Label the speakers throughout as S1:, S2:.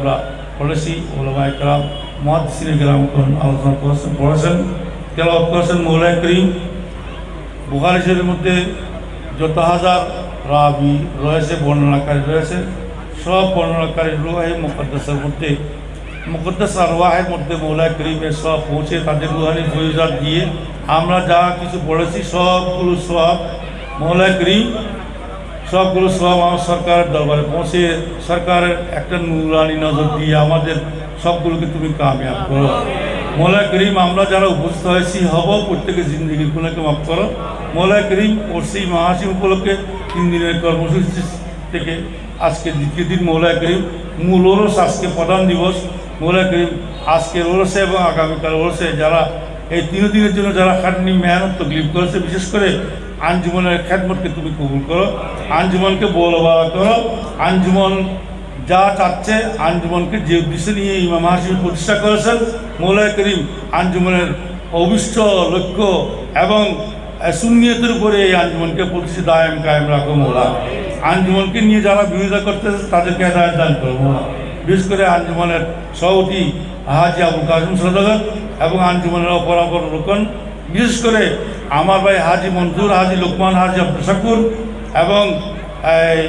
S1: আমরা পড়েছি ওলামায় কালাম মহাদিসিনে গ্রাম আলোচনা করেছেন, পড়েছেন। তেলাওয়াত করেছেন মৌলাই করিম। বুখারি শরীফের মধ্যে যত হাজার রাবি রয়েছে, বর্ণনাকারী রয়েছে, সব বর্ণনাকারী রুহাই মুকদ্দাসের মধ্যে, মুকদ্দাস আর মধ্যে মৌলাই করিমের সব পৌঁছে তাদের রুহানি ফৈজাত দিয়ে আমরা যা কিছু পড়েছি, সবগুলো সব মৌলাই করিম সবগুলো সব আমার সরকারের দরবারে পৌঁছে, সরকারের একটা নুরানি নজর দিয়ে আমাদের সবগুলোকে তুমি কামিয়াব করো। মোলা করিম, আমরা যারা উপস্থিত হয়েছি, হব প্রত্যেকের জিন্দগির গুণাকে মাফ করো। মোলা করিম পড়ছি মাহাসিম উপলক্ষে তিন দিনের কর্মসূচি থেকে আজকে দ্বিতীয় দিন মৌলা করিম, মূল ওরস আজকে প্রধান দিবস। মৌলা করিম, আজকের ওরসে এবং আগামীকাল ওরসে যারা এই তিন দিনের জন্য যারা খাটনি মেহনত তকলিফ করেছে বিশেষ করে আঞ্জুমনের খ্যাতমতকে তুমি কবুল করো। আঞ্জুমনকে বলবা করো। আঞ্জুমন যা চাচ্ছে আঞ্জুমনকে যে উদ্দেশ্য নিয়ে ইমাম হাসিম প্রতিষ্ঠা করেছেন মৌলায় করিম আঞ্জুমনের অভিষ্ট লক্ষ্য এবং আহ, সুন্নিয়তের উপরে এই আঞ্জুমনকে প্রতিষ্ঠিত দায়ম কায়েম রাখো মোলা। আঞ্জুমনকে নিয়ে যারা বিরোধিতা করতেছে তাদেরকে হেদায়ত দান করো মোলা। বিশেষ করে আঞ্জুমনের সভাপতি হাজি আবুল কাসিম সদাগর এবং আঞ্জুমনের অপরাপর রোকন। বিশেষ করে আমার ভাই হাজি মনসুর হাজি লোকমান হাজি আব্দুল এবং এই,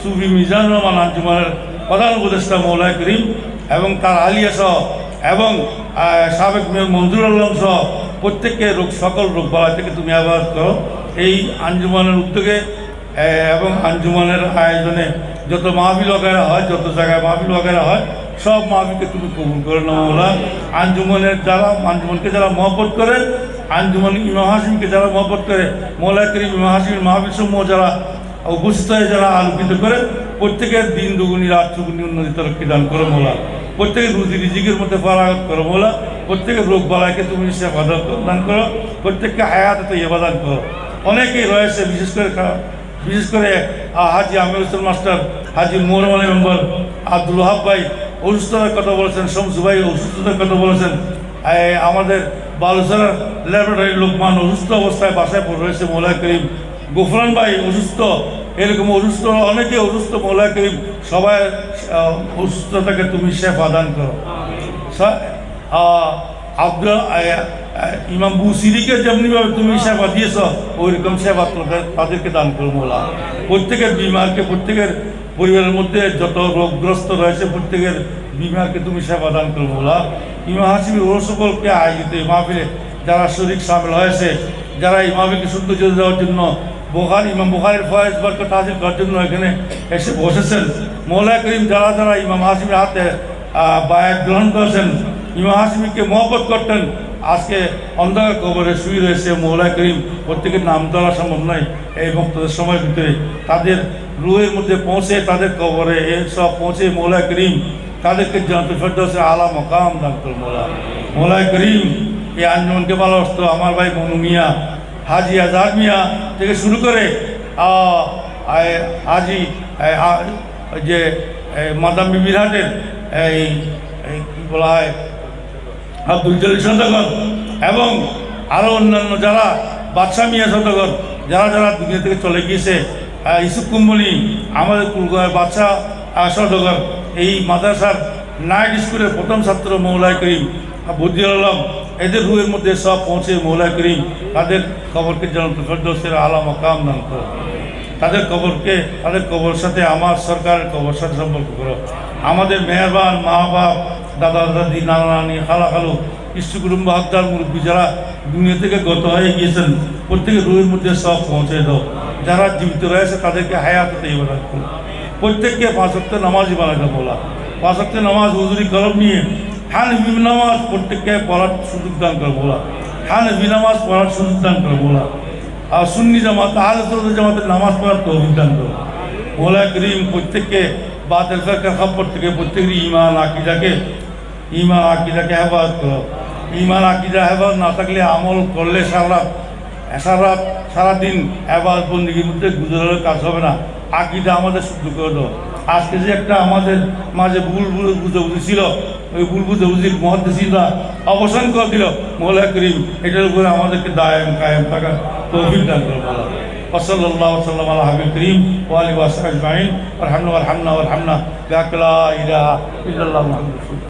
S1: সুফি মিজানুর রহমান আঞ্জুমানের প্রধান উপদেষ্টা মৌলায় করিম এবং তার আলিয়া সহ এবং সাবেক মেয়র মঞ্জুর আলম সহ প্রত্যেককে রোগ সকল রোগ বালা থেকে তুমি আবাদ করো। এই আঞ্জুমানের উদ্যোগে এবং আঞ্জুমানের আয়োজনে যত মাহবিল ওগেরা হয়, যত জায়গায় মাহবিল ওগেরা হয়, সব মাহবিলকে তুমি কবুল করে নাও ওরা। আঞ্জুমনের যারা, আঞ্জুমনকে যারা মহব্বত করে, আঞ্জুমন ইমা হাসিমকে যারা মহব্বত করে, মোলা করিম ইমা হাসিম মাহফিল সমূহ যারা অবস্থ হয়ে যারা আলোকিত করে, প্রত্যেকের দিন দুগুনি, রাত চুগুনি উন্নতি তরক্ষী দান করো মোলা। প্রত্যেকের রুজি রিজিকের মধ্যে ফারাগত করো মোলা। প্রত্যেকের রোগ বালাকে তুমি সেবা দান করো। প্রত্যেককে হায়াত তো ইয়ে দান করো। অনেকেই রয়েছে, বিশেষ করে বিশেষ করে হাজি আমির হোসেন মাস্টার, হাজি মোহরমানি মেম্বার আব্দুল ওহাব ভাই অসুস্থতার কথা বলেছেন শমসু ভাই অসুস্থতার কথা বলেছেন। আমাদের বালুসার ল্যাবরেটরি লোকমান অসুস্থ অবস্থায় বাসায় রয়েছে মোলা করিম। গোফরান ভাই অসুস্থ, এরকম অসুস্থ, অনেকে অসুস্থ মোলা করিম। সবাই অসুস্থতাকে তুমি সেবা দান করো। আহ, ইমাম বুসিরিকে যেমনিভাবে তুমি সেবা দিয়েছ ওইরকম সেবা তাদেরকে দান করো মোলা প্রত্যেকের বিমারকে প্রত্যেকের পরিবারের মধ্যে যত রোগগ্রস্ত রয়েছে প্রত্যেকের বিমারকে তুমি সেবা দান করো মোলা ইমাম হাসিমি ও সকলকে আয়োজিত মাহফিলে যারা শরিক সামিল হয়েছে যারা মাহফিলকে সৌন্দর্য দেওয়ার জন্য বোহার ইমাম বোখারির ফয়েজ বরকত হাসিল করার জন্য এখানে এসে বসেছেন মৌলা করিম যারা যারা ইমাম হাসিমের হাতে বায়াত গ্রহণ করেছেন ইমাম হাসিমিকে মহব্বত করতেন। আজকে অন্ধকার কবরে শুয়ে রয়েছে মৌলা করিম। প্রত্যেকের নাম ধরা সম্ভব নয় এই ভক্তদের সময়ের ভিতরে। তাদের রুহের মধ্যে পৌঁছে তাদের কবরে সব পৌঁছে মৌলা করিম। তাদেরকে জানতে ফেরদৌসে আলা মকাম করুন মৌলা। মৌলা করিম, এই আঞ্জমনকে ভালোবাসত আমার ভাই মনু মিয়া, হাজি আজহার মিয়া থেকে শুরু করে হাজি যে মাদাম বিবির এই, কী বলা হয় আব্দুল জলিল সদাগর এবং আরও অন্যান্য যারা বাদশাহ মিয়া সদাগর যারা যারা দুনিয়া থেকে চলে গিয়েছে ইসুফ কুম্বলি, আমাদের কুলগাঁয়ের বাদশাহ সদাগর এই মাদ্রাসার নাইট স্কুলের প্রথম ছাত্র মৌলাই করিম বুদ্ধি আলম, এদের রুয়ের মধ্যে সব পৌঁছে মৌলাই করিম, তাদের খবরকে জানাতে ফেরদৌসের আলাম কাম দান করো। তাদের কবরকে, তাদের কবর সাথে আমার সরকারের কবর সাথে সম্পর্ক করো। আমাদের মেহরবান মা বাপ দাদা দাদি নানা নানি খালা খালু কৃষ্ণ কুটুম্ব, হকদার মুরব্বী যারা দুনিয়া থেকে গত হয়ে গিয়েছেন প্রত্যেকের রুহের মধ্যে সব পৌঁছে দাও। যারা জীবিত রয়েছে, তাদেরকে হায়াততে এবার রাখো প্রত্যেককে পাঁচ অক্ট নামাজই বানাতে বলা। পাঁচ অক্ট নামাজ হুজুরি কলম নিয়ে হান নামাজ প্রত্যেককে পড়ার সুযোগ দান করে বলা। হান নামাজ পড়ার সুযোগ দান করে বলা। আর সুন্নি জামাত, আহলে জামাতের নামাজ পড়ার তৌফিক দান করো। মোলা করিম প্রত্যেককে বাতিল ফেরকার খবর থেকে প্রত্যেকেরই ইমান আকিদাকে ইমান আকিদাকে হেফাজত করো ইমান আকিদা হেফাজত না থাকলে আমল করলে সারা সারা সারাদিন হেফাজত বন্দিগির মধ্যে গুজরালের কাজ হবে না আকিদা আমাদের শুদ্ধ করে দাও আজকে যে একটা আমাদের মাঝে ভুল ভুল বুঝাবুঝি ছিল ওই ভুল বুঝাবুঝির মহাদেশিরা অবসান করে দিল মোলা করিম এটার উপরে আমাদেরকে দায়েম কায়েম থাকার তৌফিক দান করে বলা وصلى الله وسلم على حبيب الكريم وآله وصحبه أجمعين وارحمنا وارحمنا وارحمنا بحق لا إله إلا الله محمد رسول الله